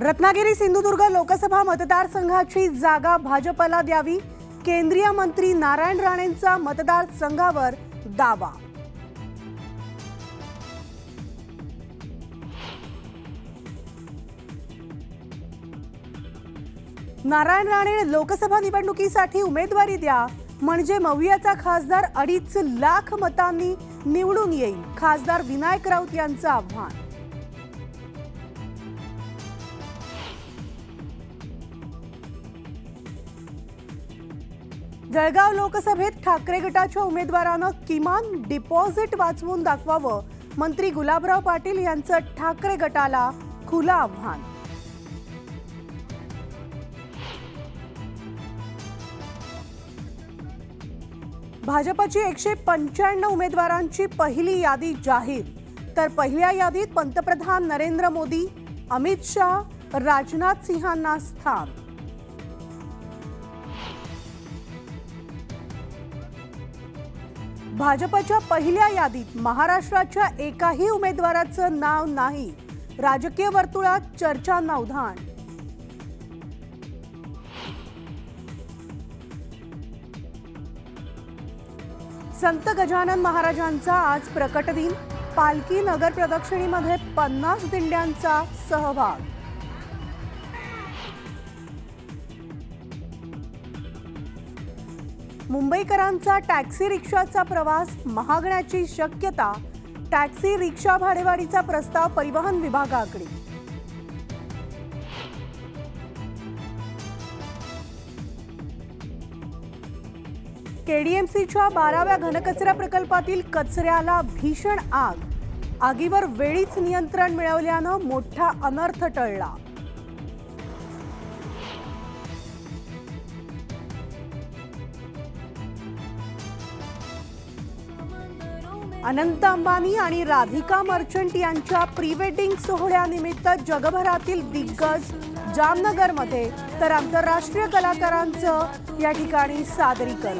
रत्नागिरी सिंधुदुर्ग लोकसभा मतदारसंघाची जागा भाजपला द्यावी. केंद्रीय मंत्री नारायण राणेंचा मतदारसंघावर दावा. नारायण राणे लोकसभा निवडणुकीसाठी उमेदवारी द्या. म्हणजे मवियाचा खासदार अडीच लाख मतांनी निवडून येईल. खासदार विनायक राऊत यांचं आव्हान. जळगाव लोकसभेत ठाकरे गटाच्या उमेदवारानं किमान डिपॉझिट वाचवून दाखवावं. मंत्री गुलाबराव पाटील यांचं ठाकरे गटाला खुलं आव्हान. भाजपची एकशे पंच्याण्णव उमेदवारांची पहिली यादी जाहीर. तर पहिल्या यादीत पंतप्रधान नरेंद्र मोदी अमित शाह राजनाथ सिंहांना स्थान. भाजपच्या पहिल्या यादीत महाराष्ट्राच्या एकाही उमेदवाराचं नाव नाही. राजकीय वर्तुळात चर्चांना उधाण संत गजानन महाराजांचा आज प्रकट दिन. पालखी नगर प्रदक्षिणेमध्ये पन्नास दिंड्यांचा सहभाग. मुंबईकरांचा टॅक्सी रिक्षाचा प्रवास महागण्याची शक्यता टॅक्सी रिक्षा भाडेवाढीचा प्रस्ताव परिवहन विभागाकडे. केडीएमसीच्या बाराव्या घनकचरा प्रकल्पातील कचऱ्याला भीषण आग. आगीवर वेळीच नियंत्रण मिळवल्यानं मोठा अनर्थ टळला. अनंत अंबानी आणि राधिका मर्चंट यांच्या प्री वेडिंग सोहळ्यानिमित्त जगभरातील दिग्गज जामनगरमध्ये तर आंतरराष्ट्रीय कलाकारांचं या ठिकाणी सादरीकरण.